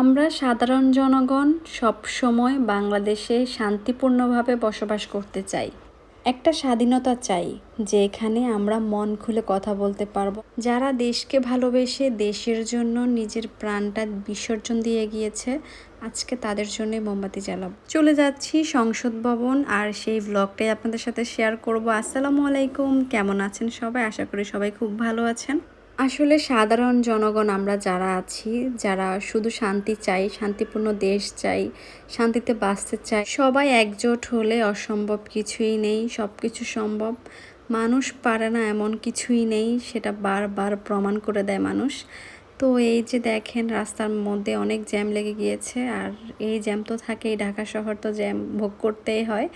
আমরা সাধারণ জনগণ সব সময় বাংলাদেশে শান্তিপূর্ণভাবে বসবাস করতে চাই। একটা স্বাধীনতা চাই যে এখানে আমরা মন খুলে কথা বলতে পারব। যারা দেশকে ভালোবেসে দেশের জন্য নিজের প্রাণটা বিসর্জন দিয়ে গিয়েছে, আজকে তাদের জন্য মোমবাতি জ্বালাব। চলে যাচ্ছি সংসদ ভবন, আর সেই ব্লগটাই আপনাদের সাথে শেয়ার করব। আসসালামু আলাইকুম, কেমন আছেন সবাই? আশা করি সবাই খুব ভালো আছেন। আসলে সাধারণ জনগণ আমরা যারা আছি, যারা শুধু শান্তি চাই, শান্তিপূর্ণ দেশ চাই, শান্তিতে বাঁচতে চাই, সবাই একজোট হলে অসম্ভব কিছুই নেই সব কিছু সম্ভব। মানুষ পারে না এমন কিছুই নেই, সেটা বারবার প্রমাণ করে দেয় মানুষ। তো এই যে দেখেন, রাস্তার মধ্যে অনেক জ্যাম লেগে গিয়েছে, আর এই জ্যাম তো থাকেই, ঢাকা শহর তো জ্যাম ভোগ করতেই হয়।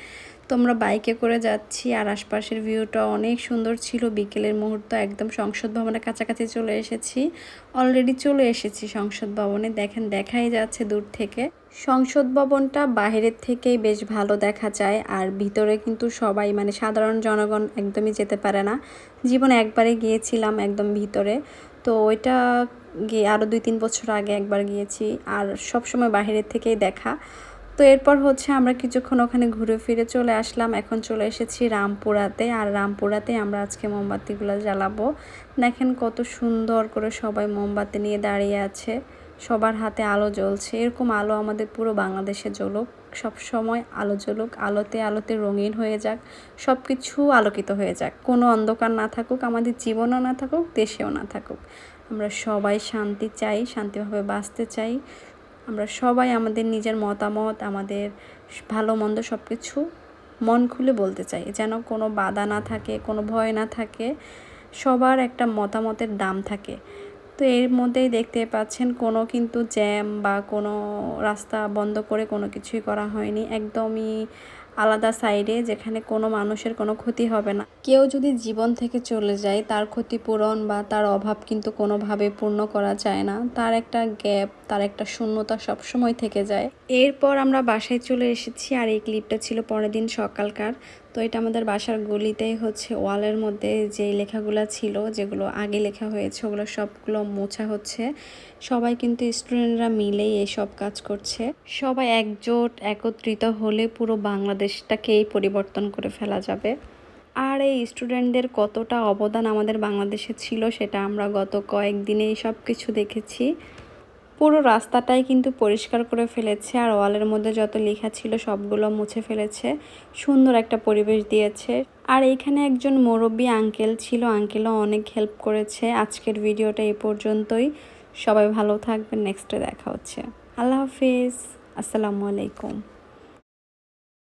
তো আমরা বাইকে করে যাচ্ছি, আর আশপাশের ভিউটা অনেক সুন্দর ছিল। বিকেলের মুহূর্ত একদম সংসদ ভবনের কাছাকাছি চলে এসেছি। অলরেডি চলে এসেছি সংসদ ভবনে। দেখেন, দেখাই যাচ্ছে দূর থেকে। সংসদ ভবনটা বাহিরের থেকেই বেশ ভালো দেখা যায়, আর ভিতরে কিন্তু সবাই মানে সাধারণ জনগণ একদমই যেতে পারে না। জীবনে একবারে গিয়েছিলাম একদম ভিতরে। তো ওইটা গিয়ে আরও দুই তিন বছর আগে একবার গিয়েছি, আর সব সময় বাহিরের থেকেই দেখা। তো এরপর হচ্ছে আমরা কিছুক্ষণ ওখানে ঘুরে ফিরে চলে আসলাম। এখন চলে এসেছি রামপুরাতে। আর রামপুরাতে আমরা আজকে মোমবাতিগুলো জ্বালাবো। দেখেন কত সুন্দর করে সবাই মোমবাতি নিয়ে দাঁড়িয়ে আছে। সবার হাতে আলো জ্বলছে। এরকম আলো আমাদের পুরো বাংলাদেশে জ্বলুক। সব সময় আলো জ্বলুক। আলোতে আলোতে রঙিন হয়ে যাক। সব কিছু আলোকিত হয়ে যাক। কোনো অন্ধকার না থাকুক, আমাদের জীবনও না থাকুক, দেশেও না থাকুক। আমরা সবাই শান্তি চাই, শান্তিভাবে বাঁচতে চাই। আমরা সবাই আমাদের নিজের মতামত, আমাদের ভালো, মন্দ সব কিছু মন খুলে বলতে চাই। যেন কোনো বাধা না থাকে, কোনো ভয় না থাকে, সবার একটা মতামতের দাম থাকে। তো এর মধ্যেই দেখতে পাচ্ছেন, কোনো কিন্তু জ্যাম বা কোনো রাস্তা বন্ধ করে কোনো কিছুই করা হয়নি। একদমই আলাদা সাইডে যেখানে কোনো মানুষের কোনো ক্ষতি হবে না। কেউ যদি জীবন থেকে চলে যায়, তার ক্ষতিপূরণ বা তার অভাব কিন্তু কোনোভাবে পূর্ণ করা যায় না। তার একটা গ্যাপ, তার একটা শূন্যতা সবসময় থেকে যায়। এরপর আমরা বাসায় চলে এসেছি আর এই ক্লিপটা ছিল পরের দিন সকালকার। তো এটা আমাদের বাসার গলিতেই হচ্ছে, ওয়ালের মধ্যে যে লেখাগুলো ছিল, যেগুলো আগে লেখা হয়েছে, ওগুলো সবগুলো মোছা হচ্ছে। সবাই কিন্তু স্টুডেন্টরা মিলেই এইসব কাজ করছে। সবাই একজোট, একত্রিত হলে পুরো বাংলাদেশটাকেই পরিবর্তন করে ফেলা যাবে। আর এই স্টুডেন্টদের কতটা অবদান আমাদের বাংলাদেশে ছিল, সেটা আমরা গত কয়েকদিনেই সব কিছু দেখেছি। পুরো রাস্তাটাই কিন্তু পরিষ্কার করে ফেলেছে আর ওয়ালের মধ্যে যত লেখা ছিল সবগুলো মুছে ফেলেছে। সুন্দর একটা পরিবেশ দিয়েছে। আর এইখানে একজন মুরব্বী আঙ্কেল ছিল। আঙ্কেলও অনেক হেল্প করেছে। আজকের ভিডিওটা এ পর্যন্তই। সবাই ভালো থাকবেন। নেক্সটে দেখা হচ্ছে। আল্লাহ হাফিজ। আসসালামু আলাইকুম।